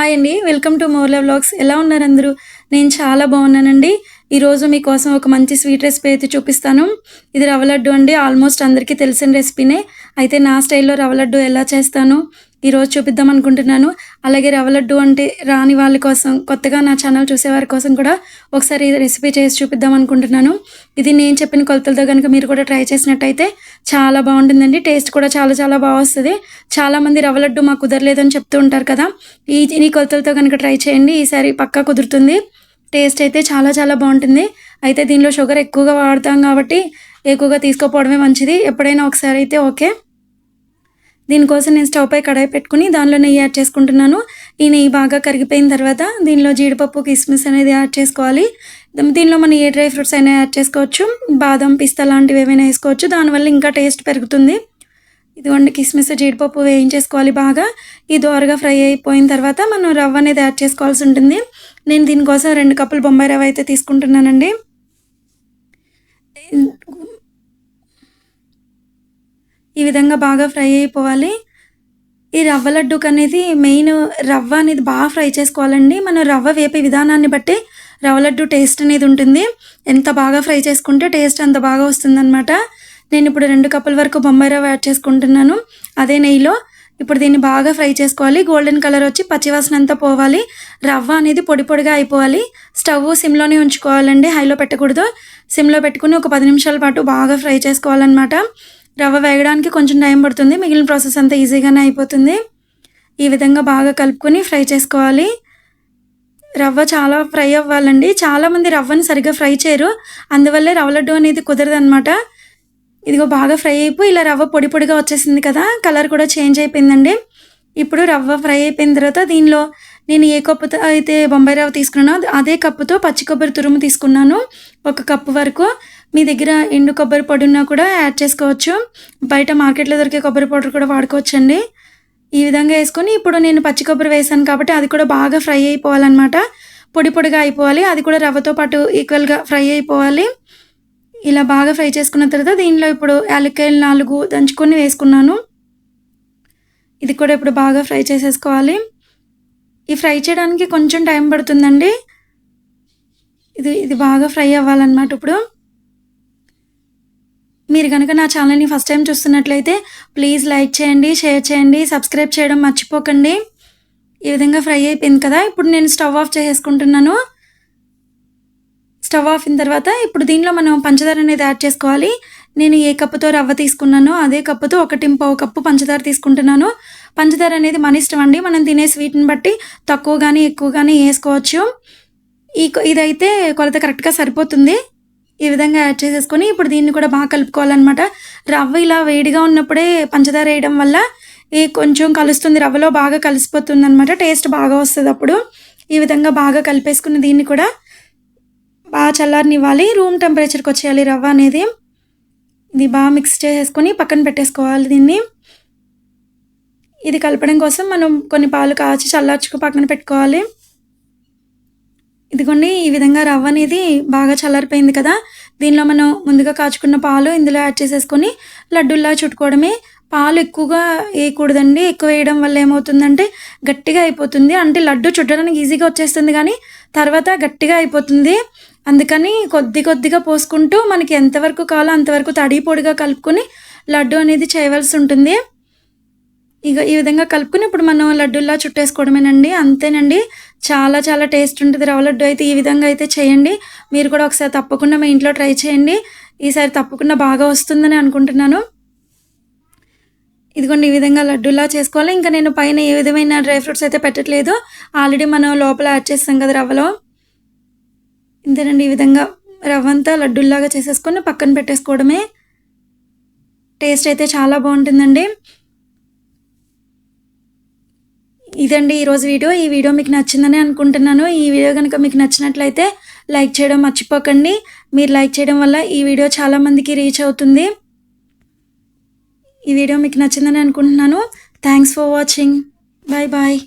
Hi అండి. Welcome to Morla vlogs. ఎలా ఉన్నారు అందరూ? నేను చాలా బాగున్నానండి. ఈరోజు మీకోసం ఒక మంచి స్వీట్ రెసిపీ అయితే చూపిస్తాను. ఇది రవ్వ లడ్డు అండి. ఆల్మోస్ట్ అందరికీ తెలిసిన రెసిపీనే. అయితే నా స్టైల్లో రవ్వ లడ్డు ఎలా చేస్తాను? ఈరోజు చూపిద్దాం అనుకుంటున్నాను. అలాగే రవ్వ లడ్డు అంటే రాని వాళ్ళ కోసం కొత్తగా నా ఛానల్ చూసేవారి కోసం కూడా ఒకసారి రెసిపీ చేసి చూపిద్దాం అనుకుంటున్నాను. ఇది నేను చెప్పిన కొలతలతో కనుక మీరు కూడా ట్రై చేసినట్టయితే చాలా బాగుంటుందండి. టేస్ట్ కూడా చాలా చాలా బాగా వస్తుంది. చాలామంది రవ్వ లడ్డు మాకు కుదరలేదని చెప్తూ ఉంటారు కదా. ఈ ఈ కొలతలతో కనుక ట్రై చేయండి. ఈసారి పక్కా కుదురుతుంది. టేస్ట్ అయితే చాలా చాలా బాగుంటుంది. అయితే దీనిలో షుగర్ ఎక్కువగా వాడతాం కాబట్టి ఎక్కువగా తీసుకోపోవడమే మంచిది. ఎప్పుడైనా ఒకసారి అయితే ఓకే. దీనికోసం నేను స్టవ్ పై కడాయి పెట్టుకుని దానిలో నెయ్యి యాడ్ చేసుకుంటున్నాను. ఈ నెయ్యి బాగా కరిగిపోయిన తర్వాత దీనిలో జీడిపప్పు కిస్మిస్ అనేది యాడ్ చేసుకోవాలి. దీనిలో మనం ఏ డ్రై ఫ్రూట్స్ అయినా యాడ్ చేసుకోవచ్చు. బాదం పిస్తా లాంటివి ఏమైనా వేసుకోవచ్చు. దానివల్ల ఇంకా టేస్ట్ పెరుగుతుంది. ఇదిగోండి కిస్మిస్ జీడిపప్పు వేయించేసుకోవాలి బాగా. ఈ దోరగా ఫ్రై అయిపోయిన తర్వాత మనం రవ్వ అనేది యాడ్ చేసుకోవాల్సి ఉంటుంది. నేను దీనికోసం రెండు కప్పులు బొంబాయి రవ్వ అయితే తీసుకుంటున్నానండి. ఈ విధంగా బాగా ఫ్రై అయిపోవాలి. ఈ రవ్వ లడ్డూకి అనేది మెయిన్ రవ్వ అనేది బాగా ఫ్రై చేసుకోవాలండి. మనం రవ్వ వేపే విధానాన్ని బట్టి రవ్వ లడ్డు టేస్ట్ అనేది ఉంటుంది. ఎంత బాగా ఫ్రై చేసుకుంటే టేస్ట్ అంత బాగా వస్తుందన్నమాట. నేను ఇప్పుడు రెండు కప్పుల వరకు బొంబాయి రవ్వ యాడ్ చేసుకుంటున్నాను. అదే నెయ్యిలో ఇప్పుడు దీన్ని బాగా ఫ్రై చేసుకోవాలి. గోల్డెన్ కలర్ వచ్చి పచ్చివాసన అంతా పోవాలి. రవ్వ అనేది పొడి పొడిగా అయిపోవాలి. స్టవ్ సిమ్లోనే ఉంచుకోవాలండి. హైలో పెట్టకూడదు. సిమ్లో పెట్టుకుని ఒక పది నిమిషాల పాటు బాగా ఫ్రై చేసుకోవాలన్నమాట. రవ్వ వేగడానికి కొంచెం టైం పడుతుంది. మిగిలిన ప్రాసెస్ అంతా ఈజీగానే అయిపోతుంది. ఈ విధంగా బాగా కలుపుకొని ఫ్రై చేసుకోవాలి. రవ్వ చాలా ఫ్రై అవ్వాలండి. చాలామంది రవ్వని సరిగ్గా ఫ్రై చేయరు. అందువల్లే రవ్వ లడ్డు అనేది కుదరదనమాట ఇదిగో బాగా ఫ్రై అయిపోయి ఇలా రవ్వ పొడి పొడిగా వచ్చేసింది కదా కలర్ కూడా చేంజ్ అయిపోయిందండి. ఇప్పుడు రవ్వ ఫ్రై అయిపోయిన తర్వాత దీనిలో నేను ఏ కప్పుతో అయితే బొంబాయి రవ్వ తీసుకున్నానో అదే కప్పుతో పచ్చి కొబ్బరి తురుము తీసుకున్నాను. ఒక కప్పు వరకు మీ దగ్గర ఎండు కొబ్బరి పొడి ఉన్నా కూడా యాడ్ చేసుకోవచ్చు. బయట మార్కెట్లో దొరికే కొబ్బరి పౌడర్ కూడా వాడుకోవచ్చండి. ఈ విధంగా వేసుకొని ఇప్పుడు నేను పచ్చి కొబ్బరి వేసాను కాబట్టి అది కూడా బాగా ఫ్రై అయిపోవాలన్నమాట. పొడి పొడిగా అయిపోవాలి. అది కూడా రవ్వతో పాటు ఈక్వల్గా ఫ్రై అయిపోవాలి. ఇలా బాగా ఫ్రై చేసుకున్న తర్వాత దీనిలో ఇప్పుడు యాలక్కాయలు నాలుగు దంచుకొని వేసుకున్నాను. ఇది కూడా ఇప్పుడు బాగా ఫ్రై చేసేసుకోవాలి. ఈ ఫ్రై చేయడానికి కొంచెం టైం పడుతుందండి. ఇది ఇది బాగా ఫ్రై అవ్వాలన్నమాట ఇప్పుడు. మీరు కనుక నా ఛానల్ని ఫస్ట్ టైం చూస్తున్నట్లయితే ప్లీజ్ లైక్ చేయండి షేర్ చేయండి సబ్స్క్రైబ్ చేయడం మర్చిపోకండి. ఈ విధంగా ఫ్రై అయిపోయింది కదా ఇప్పుడు నేను స్టవ్ ఆఫ్ చేసుకుంటున్నాను స్టవ్ ఆఫ్ అయిన తర్వాత ఇప్పుడు దీనిలో మనం పంచదార అనేది యాడ్ చేసుకోవాలి. నేను ఏ కప్పుతో రవ్వ తీసుకున్నానో అదే కప్పుతో ఒకటి పావు కప్పు పంచదార తీసుకుంటున్నాను. పంచదార అనేది మన ఇష్టం అండి. మనం తినే స్వీట్ని బట్టి తక్కువ కానీ ఎక్కువ కానీ వేసుకోవచ్చు. ఈ ఇదైతే కొలత కరెక్ట్గా సరిపోతుంది. ఈ విధంగా యాడ్ చేసేసుకొని ఇప్పుడు దీన్ని కూడా బాగా కలుపుకోవాలన్నమాట. రవ్వ ఇలా వేడిగా ఉన్నప్పుడే పంచదార వేయడం వల్ల ఈ కొంచెం కలుస్తుంది. రవ్వలో బాగా కలిసిపోతుంది అనమాట టేస్ట్ బాగా వస్తుంది అప్పుడు ఈ విధంగా బాగా కలిపేసుకుని దీన్ని కూడా బాగా చల్లారనివ్వాలి. రూమ్ టెంపరేచర్కి వచ్చేయాలి రవ్వ అనేది. ఇది బాగా మిక్స్ చేసేసుకొని పక్కన పెట్టేసుకోవాలి దీన్ని. ఇది కలపడం కోసం మనం కొన్ని పాలు కాచి చల్లార్చుకు పక్కన పెట్టుకోవాలి. ఇదిగోండి ఈ విధంగా రవ్వ అనేది బాగా చల్లారిపోయింది కదా. దీనిలో మనం ముందుగా కాచుకున్న పాలు ఇందులో యాడ్ చేసేసుకొని లడ్డుల్లా చుట్టుకోవడమే. పాలు ఎక్కువగా వేయకూడదండి. ఎక్కువ వేయడం వల్ల ఏమవుతుందంటే గట్టిగా అయిపోతుంది. అంటే లడ్డు చుట్టడానికి ఈజీగా వచ్చేస్తుంది కానీ తర్వాత గట్టిగా అయిపోతుంది. అందుకని కొద్ది కొద్దిగా పోసుకుంటూ మనకి ఎంతవరకు కావాలో అంతవరకు తడి పొడిగా కలుపుకొని లడ్డు అనేది చేయవలసి ఉంటుంది. ఇక ఈ విధంగా కలుపుకుని ఇప్పుడు మనం లడ్డూలా చుట్టేసుకోవడమేనండి. అంతేనండి. చాలా చాలా టేస్ట్ ఉంటుంది. రవ్వ లడ్డు అయితే ఈ విధంగా అయితే చేయండి. మీరు కూడా ఒకసారి తప్పకుండా మీ ఇంట్లో ట్రై చేయండి. ఈసారి తప్పకుండా బాగా వస్తుందని అనుకుంటున్నాను. ఇదిగోండి ఈ విధంగా లడ్డూలా చేసుకోవాలి. ఇంకా నేను పైన ఏ విధమైన డ్రై ఫ్రూట్స్ అయితే పెట్టట్లేదు. ఆల్రెడీ మనం లోపల యాడ్ చేస్తాం కదా రవ్వలో. ఇంతేనండి ఈ విధంగా రవ్వంతా లడ్డూల్లాగా చేసేసుకొని పక్కన పెట్టేసుకోవడమే టేస్ట్ అయితే చాలా బాగుంటుందండి. ఇదండి ఈరోజు వీడియో. ఈ వీడియో మీకు నచ్చిందని అనుకుంటున్నాను. ఈ వీడియో కనుక మీకు నచ్చినట్లయితే లైక్ చేయడం మర్చిపోకండి. మీరు లైక్ చేయడం వల్ల ఈ వీడియో చాలామందికి రీచ్ అవుతుంది. ఈ వీడియో మీకు నచ్చిందని అనుకుంటున్నాను. Thanks for watching bye bye